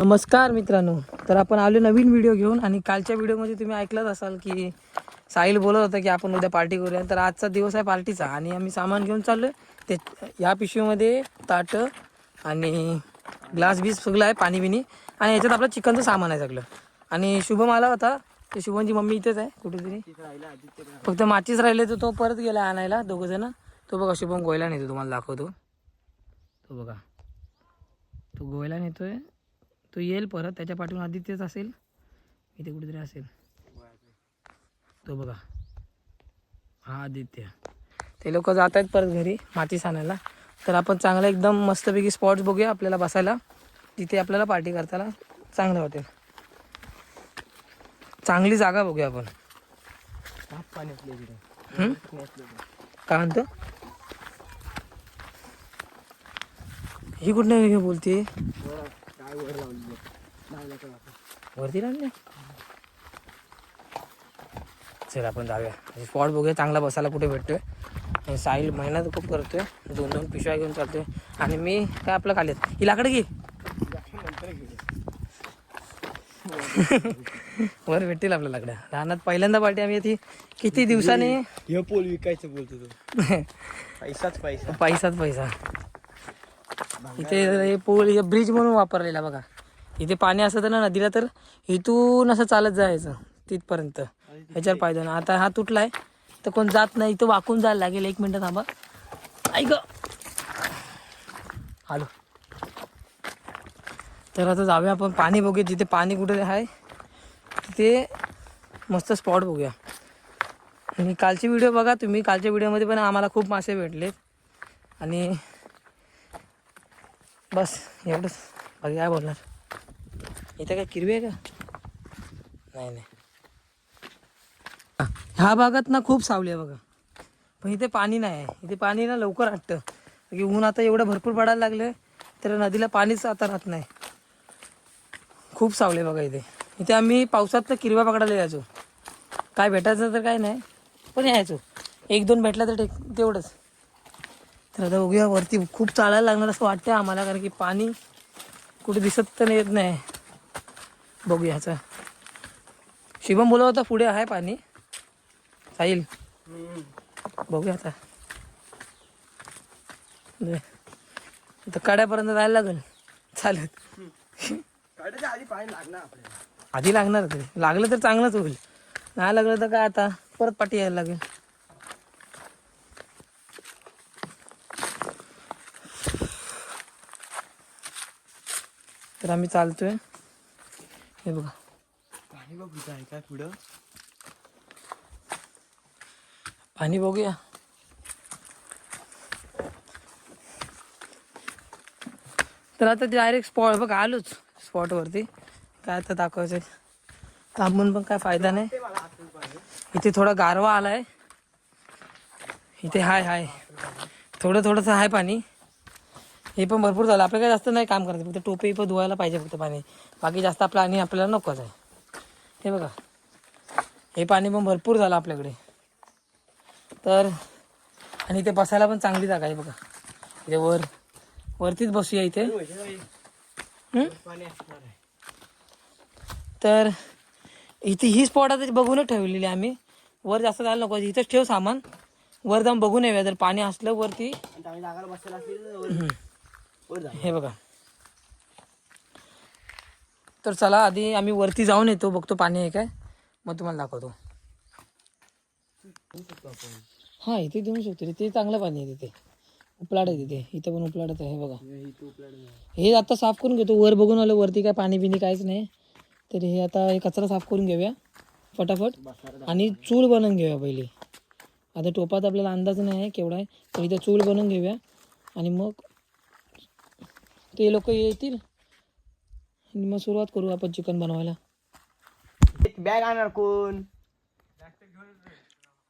नमस्कार मित्रांनो. तर आपण आलो नवीन व्हिडिओ घेऊन आणि कालच्या व्हिडिओमध्ये तुम्ही ऐकलंच असाल की साहिल बोलत होता की आपण उद्या पार्टी करूया. तर आजचा दिवस आहे पार्टीचा आणि आम्ही सामान घेऊन चाललो ते या पिशवीमध्ये ताटं आणि ग्लास बीस सगळं आहे पाणी बिनी आणि याच्यात आपलं चिकनचं सामान आहे सगळं. आणि शुभम आला होता. ते शुभमची मम्मी इथेच आहे कुठेतरी. फक्त माचीच राहिले तर तो परत गेला आणायला दोघं जण. तो बघा शुभम गोयला नेतो तुम्हाला दाखवतो. तो बघा. तो गोयला नेतोय. तो येईल परत त्याच्या पाठून आदित्यच असेल. इथे कुठेतरी असेल. तो बघा. हा आदित्य. ते लोक जात आहेत परत घरी माती आणायला तर आपण चांगलं एकदम मस्तपैकी स्पॉट्स बघूया आपल्याला बसायला. तिथे आपल्याला पार्टी करताना चांगलं वाटेल. चांगली जागा बघूया आपण? काय म्हणतो? ही कुठल्या बोलते? वरती लागले चल आपण जाऊया. स्पॉट बघूया चांगला बसायला कुठे भेटतोय. आणि साहिल मेहनत खूप करतोय. दोन दोन पिशव्या घेऊन चालतोय. आणि मी काय आपलं खालीत ही लाकडं घे. वर भेटतील आपल्या लाकड्या रानात पहिल्यांदा पार्टी आम्ही ती किती दिवसाने? हे पोल विकायचं बोलतो तो. पैसाच पैसा. पैसाच पैसा. इथे हे पूल हे ब्रिज म्हणून वापरलेला बघा. इथे पाणी असतं ना नदीला तर इथून असं चालत जायचं तिथपर्यंत. ह्याच्यावर पाहिजे ना आता हा तुटलाय तर कोण जात नाही. इथं वाकून जायला लागेल. एक मिनिट थांबा. ऐक आलो. तर आता जाऊया आपण. पाणी बघूया. जिथे पाणी कुठे आहे तिथे मस्त स्पॉट बघूया. आणि कालचे व्हिडिओ बघा तुम्ही. कालच्या व्हिडिओमध्ये पण आम्हाला खूप मासे भेटलेत. आणि बस एवढंच. बाकी काय बोलणार? इथं काय किरवी आहे का? नाही नाही. ह्या भागात ना खूप सावली आहे बघा. पण इथे पाणी नाही आहे. इथे पाणी ना लवकर आटतं. की ऊन आता एवढं भरपूर पडायला लागलं तर नदीला पाणीच आता राहत नाही. खूप सावले बघा इथे. इथे आम्ही पावसात तर किरव्या पकडायला यायचो. काय भेटायचं तर काय नाही पण यायचो. एक दोन भेटला तर टेक तेवढंच. तर आता बघूया वरती खूप चालायला लागणार असं वाटतं आम्हाला कारण की पाणी कुठे दिसत तर येत नाही. बघूया ह्याचा शिवम बोलत होता पुढे आहे पाणी. साहिल बघूया आता. इथं कड्यापर्यंत जायला लागेल. चालत आधी पाणी लागणार आधी लागणार लागलं तर चांगलंच होईल. नाही लागलं तर काय आता? परत पाठी यायला लागेल. तर आम्ही चालतोय. हे बघा. पाणी बघ आहे काय पुढं? पाणी बघूया. तर आता डायरेक्ट स्पॉट बघ आलोच स्पॉटवरती काय आता दाखवायचं थांबून पण काय फायदा नाही. इथे थोडा गारवा आलाय. इथे हाय हाय. थोडं थोडंसं आहे पाणी. हे पण भरपूर झालं. आपलं काय जास्त नाही काम करायचं. फक्त टोपी पण धुवायला पाहिजे फक्त पाणी. बाकी जास्त आपलं आणि आपल्याला नकोच आहे. हे बघा. हे पाणी पण भरपूर झालं आपल्याकडे. तर आणि इथे बसायला पण चांगली जागा आहे बघा. इथे वर वरतीच बसूया इथे. तर इथे ही स्पॉट आता बघूनच ठेवलेली आहे आम्ही. वर जास्त जायला नको. इथंच ठेव सामान. वर जाऊन बघून येऊया. जर पाणी असलं वरती. हे बघा. तर चला आधी आम्ही वरती जाऊन येतो बघतो पाणी आहे काय. मग तुम्हाला दाखवतो. हा इथे देऊ शकतो रे. ते चांगलं पाणी आहे तिथे. उपलाट आहे तिथे. इथे पण उपलाटच आहे हे बघा. हे हे आता साफ करून घेतो. वर बघून आलं वरती काय पाणी बिणी काहीच नाही. तर हे आता हे कचरा साफ करून घेऊया. फटाफट. आणि चूल बनवून घेऊया पहिली. आता टोपात आपल्याला अंदाज नाही आहे केवढा आहे. तर इथे चूल बनवून घेऊया. आणि मग ते लोक येतील. आणि मग सुरुवात करू आपण चिकन बनवायला. बॅग आणणार कोण?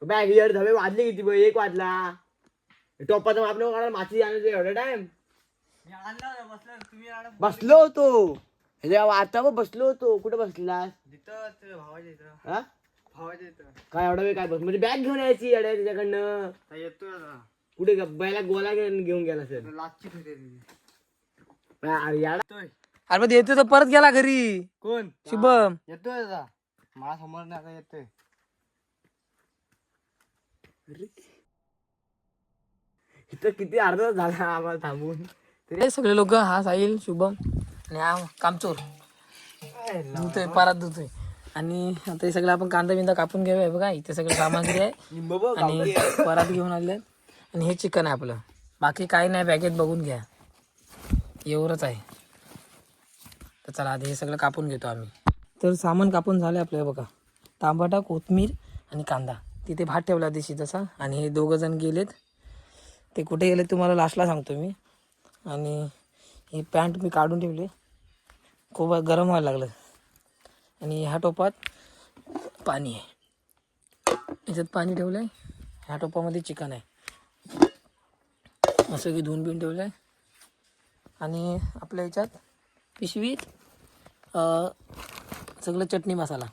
बॅग यार धवे वाजले किती बघ एक वाजला. टोपाचा आपल्या काढा माती आणायचं एवढा टाइम बसलो होतो हे आता बघ बसलो होतो. कुठे बसलास? हा? काय एवढा वेळ काय बस म्हणजे बॅग घेऊन यायची एवढ्या त्याच्याकडनं कुठे ग- बैला गोला घेऊन घेऊन गेला सर अरे पण येतोय तर परत गेला घरी. कोण? शुभम. येतोय आता मला समोर नाही येतोय. इथं किती अर्धा झाला आम्हाला थांबून. हे सगळे लोक हा साहिल शुभम आणि हा कामचोर. धुतोय पारात धुतोय. आणि आता हे सगळं आपण कांदा बिंदा कापून घेऊया बघा इथे सगळं सामग्री आहे. आणि परात घेऊन आले आणि हे चिकन आहे आपलं. बाकी काही नाही पॅकेट बघून घ्या. एवढंच आहे. तर चला आधी हे सगळं कापून घेतो आम्ही. तर सामान कापून झालं आहे आपल्याला बघा. तांबाटा कोथमीर आणि कांदा. तिथे भात ठेवला दिशी तसा आणि हे दोघं जण गेलेत. ते कुठे गेले तुम्हाला लास्टला सांगतो मी. आणि ही पॅन्ट मी काढून ठेवली. खूप गरम व्हायला लागलं. आणि ह्या टोपात पाणी आहे. याच्यात पाणी ठेवलं आहे ह्या टोपामध्ये चिकन आहे. असं की धुवून बिन ठेवलं आहे आणि आपल्या याच्यात पिशवीत सगळं चटणी मसाला.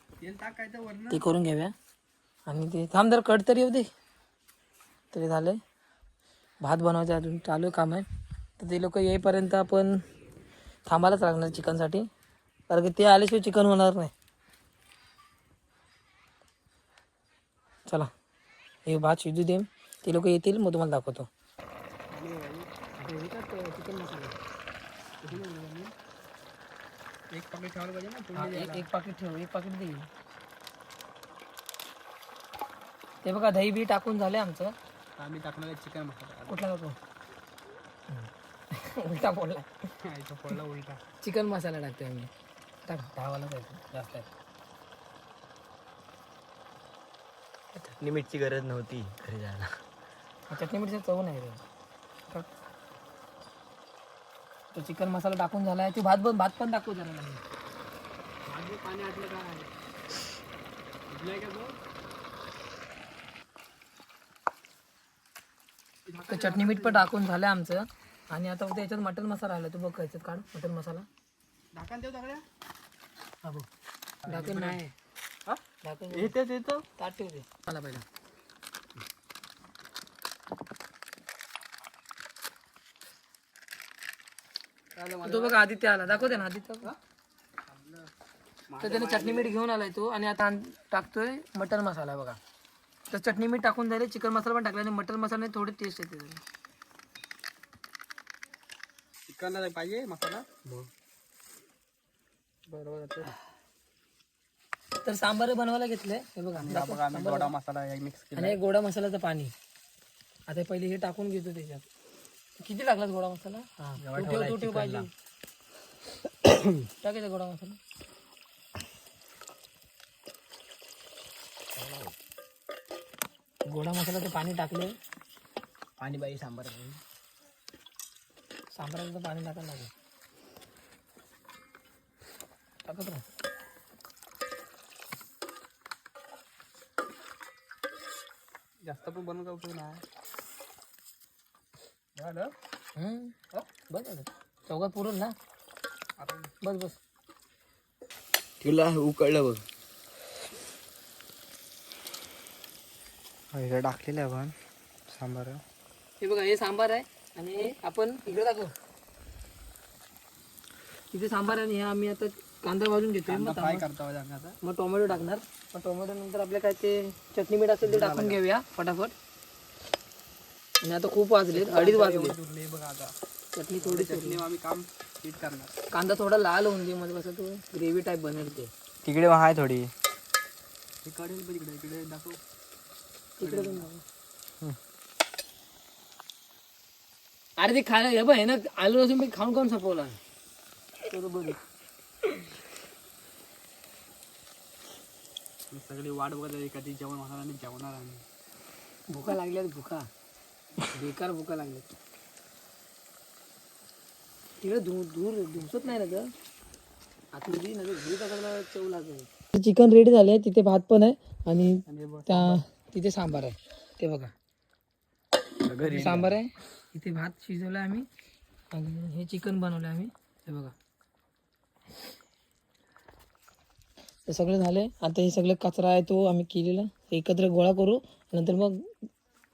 ते करून घेऊया. आणि ते थांब जर कट तरी येऊ दे. तरी झालं भात बनवायचं अजून चालू आहे काम आहे. तर ते लोक येईपर्यंत आपण थांबायलाच लागणार चिकनसाठी. कारण की ते आल्याशिवाय चिकन होणार नाही. चला हे भात शिजू दे ते लोक येतील मग तुम्हाला दाखवतो. चिकन मसाला एक पाकिट ठेवायला पाहिजे ना हा, एक एक पाकिट ठेव एक पाकिट दे. ते बघा दही बी टाकून झाले आमचं. आम्ही टाकणार चिकन मसाला. कुठला टाकू उलटा इथं पडला उलटा. चिकन मसाला टाकतोय आम्ही. टाक. आहे तो, जास्त आहे. चटणी मीठची गरज नव्हती घरी जायला. चटणी मिरची चव नाही रे टाक. तो चिकन मसाला टाकून झाला आहे ते भात पण भात पण टाकू जरा. पाणी आटलं काय तर चटणी मीठ पण टाकून झालं आमचं. आणि आता उद्या याच्यात मटन मसाला आला तू बघ याच्यात काढ मटन मसाला. ढाकण देऊ टाकल्या हा बघ. टाकून नाही. टाकून येतं येतं ताट ठेव दे मला पहिला. तो बघा आदित्य आला. दाखवते ना आदित्य. तर त्याने चटणी मीठ घेऊन आलाय तो आणि आता टाकतोय मटन मसाला बघा. तर चटणी मीठ टाकून झाले चिकन मसाला पण टाकला आणि मटन मसाल्याने थोडी टेस्ट येते. चिकनला पाहिजे मसाला? बरोबर तर सांबार बनवायला घेतलंय हे बघा दाखव. बघा आम्ही गोडा मसाला मिक्स आणि गोडा मसाल्याचं पाणी. आता पहिले हे टाकून घेतो त्याच्यात. किती लागला गोडा मसाला? हा तू ठेव तू ठेव पाहिजे टाकायचा गोडा मसाला. गोडा मसाल्याचं पाणी टाकले. पाणी बाई सांबार सांबाराचं पाणी टाकायला लागेल. टाकत राहा. जास्त पण बनवू का उपयोग नाही. झालं? हम्म. बस आता. चौकात पुरल ना. बस बस. तुला उकळलं बघ. इकडे टाकलेलं आहे आपण. सांबार. हे बघा हे सांबार आहे आणि हे आपण इकडे दाखव. तिथे सांबार आहे आणि हे आम्ही आता कांदा भाजून घेतोय. मग फ्राय टोमॅटो- करतो आम्ही आता. मग टोमॅटो टाकणार. मग टोमॅटो नंतर आपल्या काय ते चटणी मीठ असेल ते टाकून घेऊया फटाफट. आणि आता खूप वाजले अडीच वाजले बघ आता. चटणी थोडी चटणी आम्ही काम हीट करणार. कांदा थोडा लाल होऊन दे मध्ये कसं तो ग्रेव्ही टाईप बनेल ते. तिकडे आहे थोडी. हे कळेल पण इकडे इकडे दाखव. तिकडे पण दाखव. अरे ते खायला हे बघ हे ना आलू असून मी खाऊन खाऊन सपवला. बरोबर सगळी वाट बघत आहे कधी जेवण होणार आणि जेवणार आम्ही. भुका लागल्यात भुका. बेकार भुका लागल्यात. तिकडे दूर दूर दिवसत नाही ना ग. आतमध्ये ना घरी टाकायला चव लागेल. चिकन रेडी झाले तिथे भात पण आहे आणि त्या तिथे सांबार आहे. ते बघा. घरी सांबार आहे. इथे भात शिजवलं आम्ही आणि हे चिकन बनवलं आम्ही. हे बघा. ते सगळं झाले. आता हे सगळं कचरा आहे तो आम्ही केलेला. एकत्र गोळा करू नंतर मग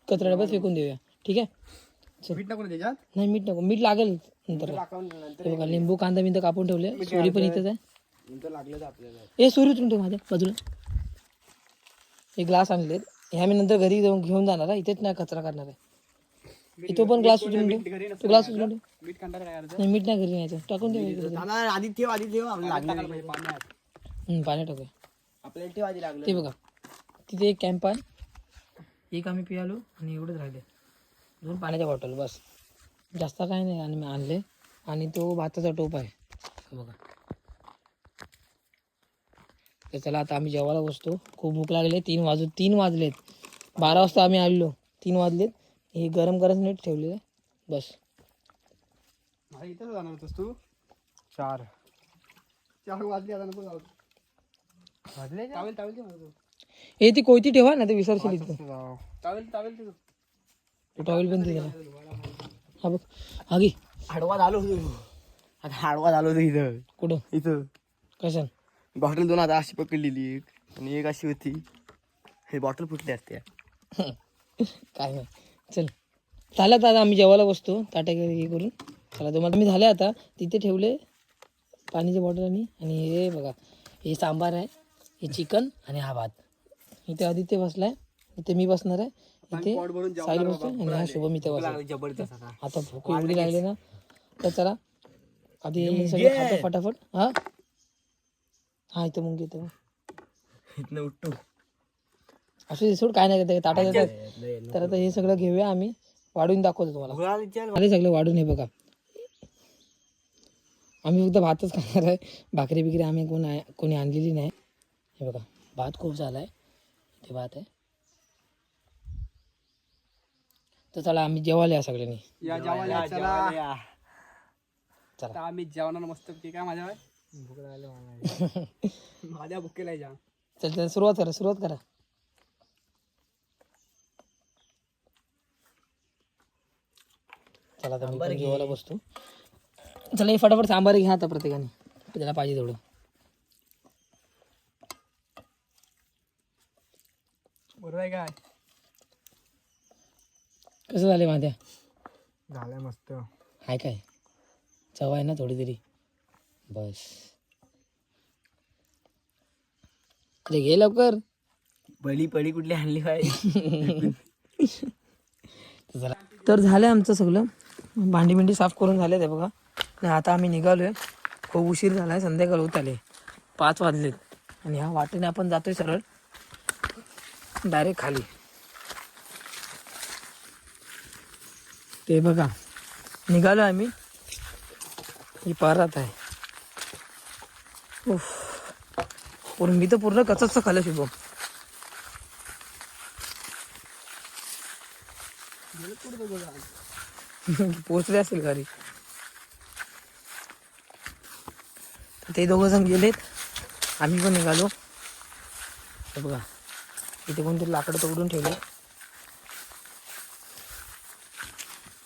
कचरा डब्यात फेकून देऊया. ठीक आहे? मीठ त्याच्यात? नाही मीठ नको. मीठ लागेल नंतर. हे बघा लिंबू कांदा बिंदा कापून ठेवले. सुरी पण इथेच आहे. लागलं आपल्याला. ए सुरी उचलून ठेव माझ्या बाजूला. हे ग्लास आणलेत. ह्या मी नंतर घरी जाऊन घेऊन जाणार आहे. इथेच नाही कचरा करणार आहे. इथं पण ग्लास उचलून ठेव. तो ग्लास उचलून ठेव. नाही मीठ नाही घरी न्यायचं. टाकून ठेव आधी ठेव आधी ठेव. पाणी टाकूया. आपल्याला ठेव आधी लागलं. ते बघा तिथे एक कॅम्प आहे. एक आम्ही पियालो आणि एवढंच राहिले दोन पाण्याच्या बॉटल बस. जास्त काय नाही आणि मी आणले. आणि तो भाताचा टोप आहे. बघा. तर चला आता आम्ही जेवायला बसतो. खूप भूक लागली. तीन वाजू तीन वाजलेत. बारा वाजता आम्ही आलो तीन वाजलेत. हे गरम करायचं नीट ठेवलेलं आहे. बस. इथं जाणार होतस तू? चार. चार वाजले आता नको जाऊ. वाजले टावेल टावेल ते हे ती कोयती ठेवा ना ते विसरशील इथं. टावेल टावेल ते तो टॉवेल पण हा बघ. घे. हाडवा झालो आता हाडवा झालो होतो इथं. कुठं? इथं. कशान? बॉटल दोन आता अशी पकडलेली एक आणि एक अशी होती. हे बॉटल फुटली असते काय नाही चल. चालत आता आम्ही जेवायला बसतो. ताट्या हे करून. चला तुम्हाला मी झाले आता. तिथे ठेवले पाण्याची बॉटल आणि आणि हे बघा. हे सांबार आहे. हे चिकन आणि हा भात. इथे आदित्य बसलाय. इथे मी बसणार आहे. इथे साईल बसतो आणि हा शुभम इथे जबरदस्त आता. भूक एवढी लागली ना तर चला आधी सगळं खातो फटाफट. हा? हा इथं मग घेतो इथनं उठतो. असं ते सोड काय नाही ताटा देतात तर आता हे सगळं घेऊया आम्ही वाढून दाखवतो तुम्हाला. आले सगळं वाढून हे बघा. आम्ही फक्त भातच खाणार आहे. भाकरी बिकरी आम्ही कोण कोणी आणलेली नाही. हे बघा भात खूप झाला आहे इथे भात आहे. तर चला आम्ही जेवायला या सगळ्यांनी. या जेवायला चला. चला. आता आम्ही जेवणार मस्त की काय माझ्या भूक माझ्या भुकेला जा चल चल सुरुवात करा सुरुवात करा. चला आता मी पण जेवायला बसतो. चला हे फटाफट सांबार घ्या आता प्रत्येकाने. त्याला पाहिजे तेवढं. बरोबर आहे काय? कसं झाले माझ्या झालंय मस्त. हाय काय? चव आहे ना थोडी तरी. बस. अरे घे लवकर. बळी पळी कुठली आणली पाहिजे चला. तर झालं आमचं सगळं. भांडी बिंडी साफ करून झाले ते बघा. आणि आता आम्ही निघालोय. खूप उशीर झालाय. संध्याकाळ होत आले. पाच वाजलेत. आणि ह्या वाटेने आपण जातोय सरळ. डायरेक्ट खाली. ते बघा निघालो आम्ही. ही पारात आहे. उफ. पूर्ण मी तर पूर्ण कचच खाल्लं शुभम पोचले असेल घरी. ते दोघं जण गेलेत. आम्ही पण निघालो. बघा इथे कोणतरी लाकडं तोडून ठेवले.